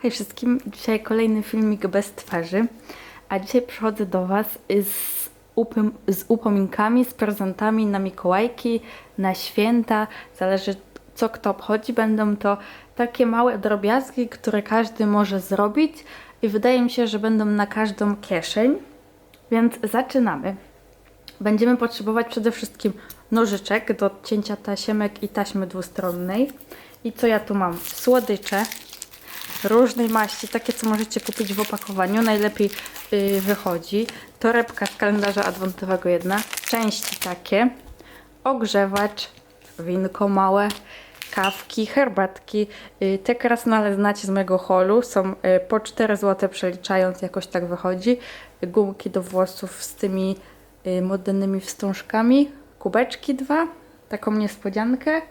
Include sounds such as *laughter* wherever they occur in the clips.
Hej wszystkim, dzisiaj kolejny filmik bez twarzy, a dzisiaj przychodzę do Was z, z upominkami, z prezentami na Mikołajki, na święta, zależy co kto obchodzi, będą to takie małe drobiazgi, które każdy może zrobić i wydaje mi się, że będą na każdą kieszeń, więc zaczynamy. Będziemy potrzebować przede wszystkim nożyczek do cięcia tasiemek i taśmy dwustronnej. I co ja tu mam? Słodycze różnej maści, takie co możecie kupić w opakowaniu, najlepiej yy, wychodzi. Torebka z kalendarza adwentowego jedna, części takie, ogrzewacz, winko małe, kawki, herbatki. Yy, te krasnale znacie z mojego holu, są yy, po 4 zł przeliczając, jakoś tak wychodzi. Gumki do włosów z tymi yy, modnymi wstążkami, kubeczki dwa, taką niespodziankę.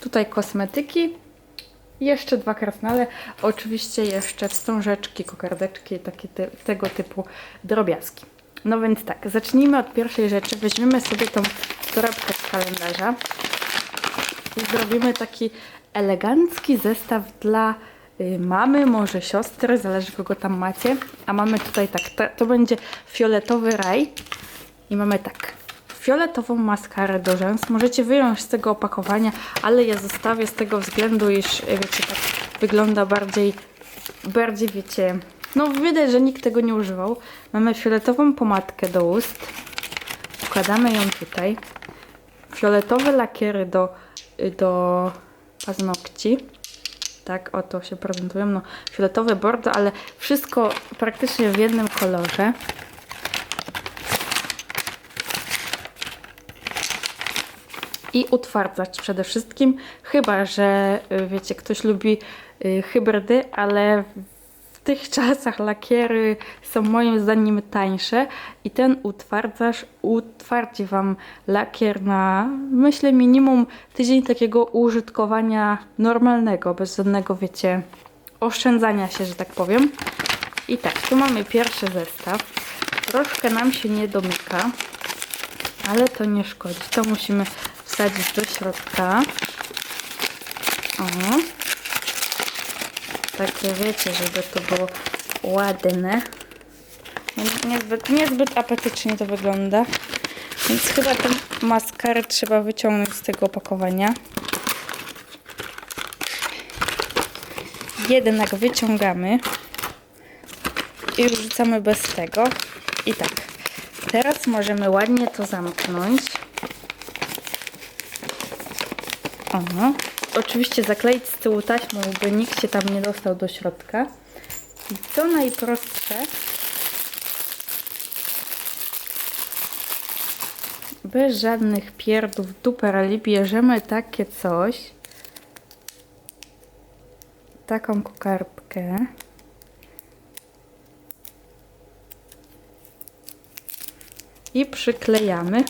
Tutaj kosmetyki, jeszcze dwa krasnale, oczywiście jeszcze wstążeczki, kokardeczki, takie te, tego typu drobiazgi. No więc tak, zacznijmy od pierwszej rzeczy. Weźmiemy sobie tą torebkę z kalendarza i zrobimy taki elegancki zestaw dla y, mamy, może siostry, zależy kogo tam macie. A mamy tutaj tak, to, to będzie fioletowy raj i mamy tak, fioletową maskarę do rzęs. Możecie wyjąć z tego opakowania, ale ja zostawię z tego względu, iż e, wiecie, tak wygląda bardziej, bardziej wiecie, no widać, że nikt tego nie używał. Mamy fioletową pomadkę do ust. Wkładamy ją tutaj. Fioletowe lakiery do, do paznokci. Tak, oto się prezentują. No, fioletowe bordo, ale wszystko praktycznie w jednym kolorze. I utwardzacz przede wszystkim. Chyba, że y, wiecie, ktoś lubi y, hybrydy, ale w tych *laughs* czasach lakiery są moim zdaniem tańsze i ten utwardzacz utwardzi Wam lakier na myślę minimum tydzień takiego użytkowania normalnego, bez żadnego wiecie oszczędzania się, że tak powiem. I tak, tu mamy pierwszy zestaw. Troszkę nam się nie domyka, ale to nie szkodzi. To musimy wsadzić do środka. O. Takie wiecie, żeby to było ładne. Nie- Niezbyt, niezbyt apetycznie to wygląda. Więc chyba tę maskarę trzeba wyciągnąć z tego opakowania. Jednak wyciągamy i wrzucamy bez tego. I tak. Teraz możemy ładnie to zamknąć. Aha. Oczywiście zakleić z tyłu taśmą, by nikt się tam nie dostał do środka. I co najprostsze, bez żadnych pierdów dupereli bierzemy takie coś, taką kokardkę. I przyklejamy.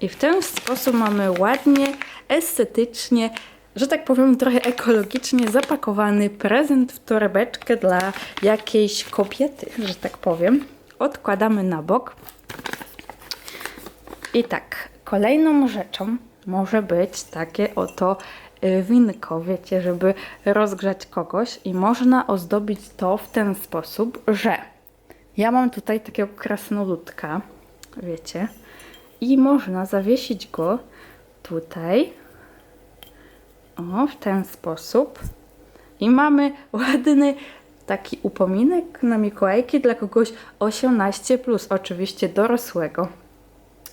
I w ten sposób mamy ładnie, estetycznie, że tak powiem trochę ekologicznie zapakowany prezent w torebeczkę dla jakiejś kobiety, że tak powiem. Odkładamy na bok. I tak, kolejną rzeczą może być takie oto y, winko, wiecie, żeby rozgrzać kogoś i można ozdobić to w ten sposób, że ja mam tutaj takiego krasnoludka, wiecie, i można zawiesić go tutaj, o, w ten sposób. I mamy ładny taki upominek na Mikołajki dla kogoś 18+, plus, oczywiście dorosłego.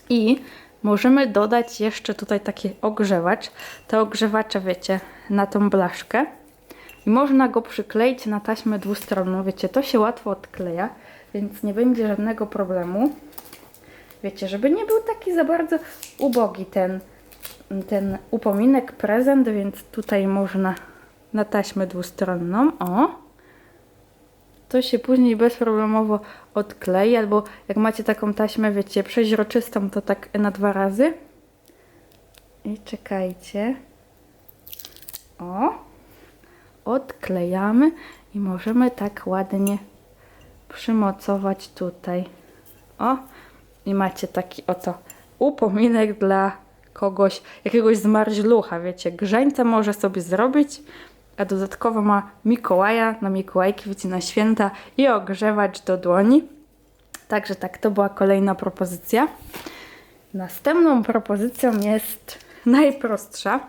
I możemy dodać jeszcze tutaj taki ogrzewacz. Te ogrzewacze, wiecie, na tą blaszkę. I można go przykleić na taśmę dwustronną. Wiecie, to się łatwo odkleja, więc nie będzie żadnego problemu. Wiecie, żeby nie był taki za bardzo ubogi ten, ten upominek, prezent, więc tutaj można na taśmę dwustronną. O! To się później bezproblemowo odklei, albo jak macie taką taśmę, wiecie, przeźroczystą, to tak na dwa razy. I czekajcie. O! Odklejamy i możemy tak ładnie przymocować tutaj. O! I macie taki oto upominek dla kogoś, jakiegoś zmarzlucha, wiecie, grzeńca może sobie zrobić a dodatkowo ma Mikołaja na Mikołajki, wiecie, na święta i ogrzewacz do dłoni. Także tak, to była kolejna propozycja. Następną propozycją jest najprostsza.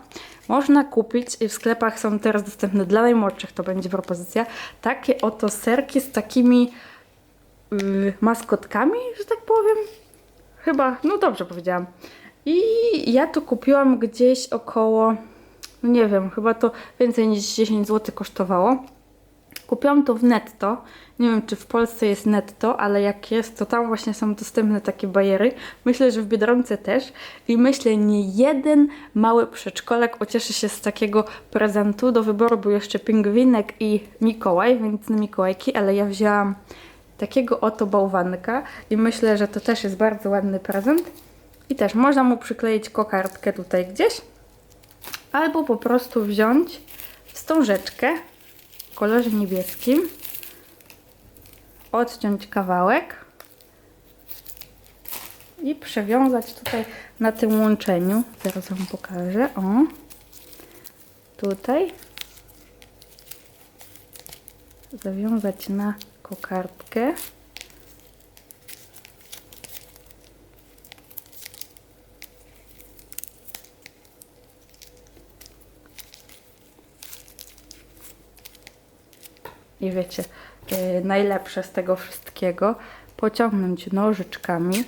Można kupić, i w sklepach są teraz dostępne dla najmłodszych, to będzie propozycja, takie oto serki z takimi yy, maskotkami, że tak powiem. Chyba, no dobrze powiedziałam. I ja to kupiłam gdzieś około, no nie wiem, chyba to więcej niż 10 zł kosztowało. Kupiłam to w netto. Nie wiem, czy w Polsce jest netto, ale jak jest, to tam właśnie są dostępne takie bajery. Myślę, że w Biedronce też. I myślę, nie jeden mały przedszkolak ucieszy się z takiego prezentu. Do wyboru był jeszcze pingwinek i Mikołaj, więc na Mikołajki, ale ja wzięłam takiego oto bałwanka i myślę, że to też jest bardzo ładny prezent. I też można mu przykleić kokardkę tutaj gdzieś, albo po prostu wziąć wstążeczkę w kolorze niebieskim, odciąć kawałek i przewiązać tutaj na tym łączeniu. Zaraz Wam pokażę. O, tutaj zawiązać na kokardkę. I wiecie, yy, najlepsze z tego wszystkiego pociągnąć nożyczkami,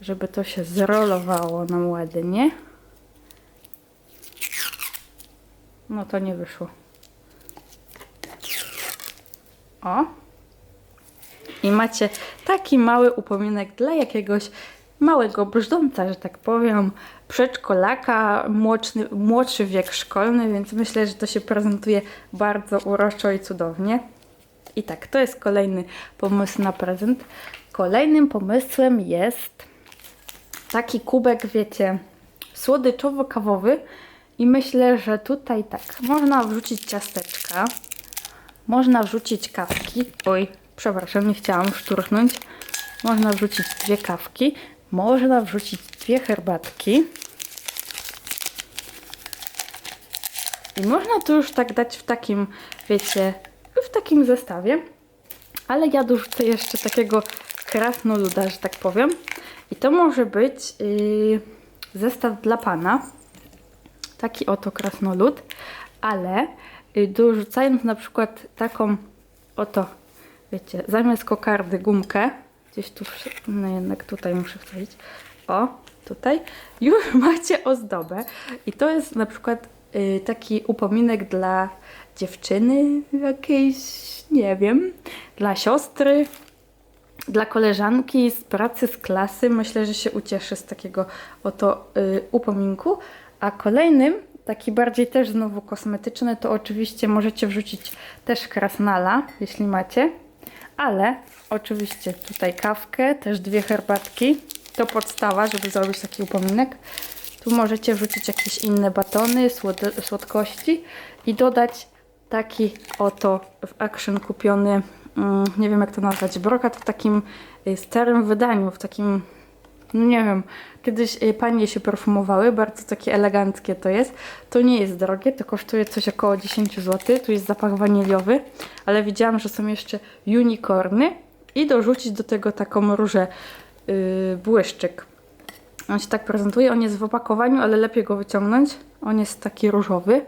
żeby to się zrolowało nam ładnie. No to nie wyszło. O. I macie taki mały upominek dla jakiegoś małego brzdąca, że tak powiem, przedszkolaka, młodszy, młodszy wiek szkolny, więc myślę, że to się prezentuje bardzo uroczo i cudownie. I tak, to jest kolejny pomysł na prezent. Kolejnym pomysłem jest taki kubek, wiecie, słodyczowo-kawowy i myślę, że tutaj tak, można wrzucić ciasteczka, można wrzucić kawki. Oj, przepraszam, nie chciałam szturchnąć. Można wrzucić dwie kawki, można wrzucić dwie herbatki. I można to już tak dać w takim, wiecie, w takim zestawie. Ale ja dorzucę jeszcze takiego krasnoluda, że tak powiem. I to może być yy, zestaw dla pana. Taki oto krasnolud. Ale yy, dorzucając na przykład taką oto, wiecie, zamiast kokardy gumkę, gdzieś tu, no jednak tutaj muszę wsadzić, o, tutaj, już *laughs* macie ozdobę. I to jest na przykład taki upominek dla dziewczyny jakiejś, nie wiem, dla siostry, dla koleżanki z pracy, z klasy. Myślę, że się ucieszy z takiego oto y, upominku. A kolejnym, taki bardziej też znowu kosmetyczny, to oczywiście możecie wrzucić też krasnala, jeśli macie. Ale oczywiście tutaj kawkę, też dwie herbatki. To podstawa, żeby zrobić taki upominek. Tu możecie wrzucić jakieś inne batony, słod- słodkości i dodać taki oto w Action kupiony, mm, nie wiem jak to nazwać, brokat w takim y, starym wydaniu, w takim, no nie wiem, kiedyś y, panie się perfumowały, bardzo takie eleganckie to jest. To nie jest drogie, to kosztuje coś około 10 zł, tu jest zapach waniliowy, ale widziałam, że są jeszcze unicorny i dorzucić do tego taką różę yy, błyszczyk. On się tak prezentuje, on jest w opakowaniu, ale lepiej go wyciągnąć. On jest taki różowy,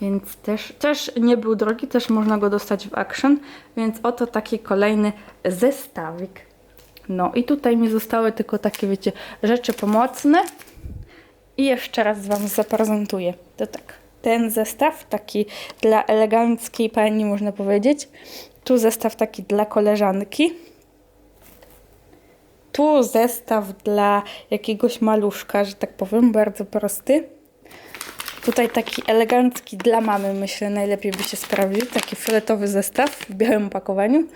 więc też, też nie był drogi, też można go dostać w Action, więc oto taki kolejny zestawik. No i tutaj mi zostały tylko takie, wiecie, rzeczy pomocne. I jeszcze raz Wam zaprezentuję. To tak, ten zestaw taki dla eleganckiej pani, można powiedzieć. Tu zestaw taki dla koleżanki. Tu zestaw dla jakiegoś maluszka, że tak powiem, bardzo prosty. Tutaj taki elegancki dla mamy, myślę, najlepiej by się sprawdził. Taki fioletowy zestaw w białym opakowaniu.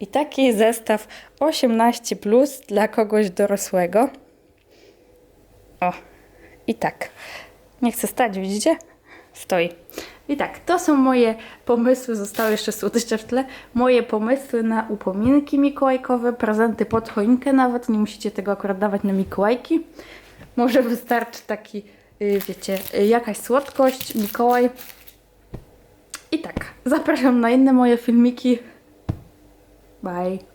I taki zestaw 18 plus dla kogoś dorosłego. O, i tak. Nie chcę stać, widzicie? Stoi. I tak, to są moje pomysły, zostały jeszcze słodycze w tle. Moje pomysły na upominki mikołajkowe, prezenty pod choinkę nawet. Nie musicie tego akurat dawać na Mikołajki. Może wystarczy taki, y, wiecie, y, jakaś słodkość, Mikołaj. I tak, zapraszam na inne moje filmiki. Bye.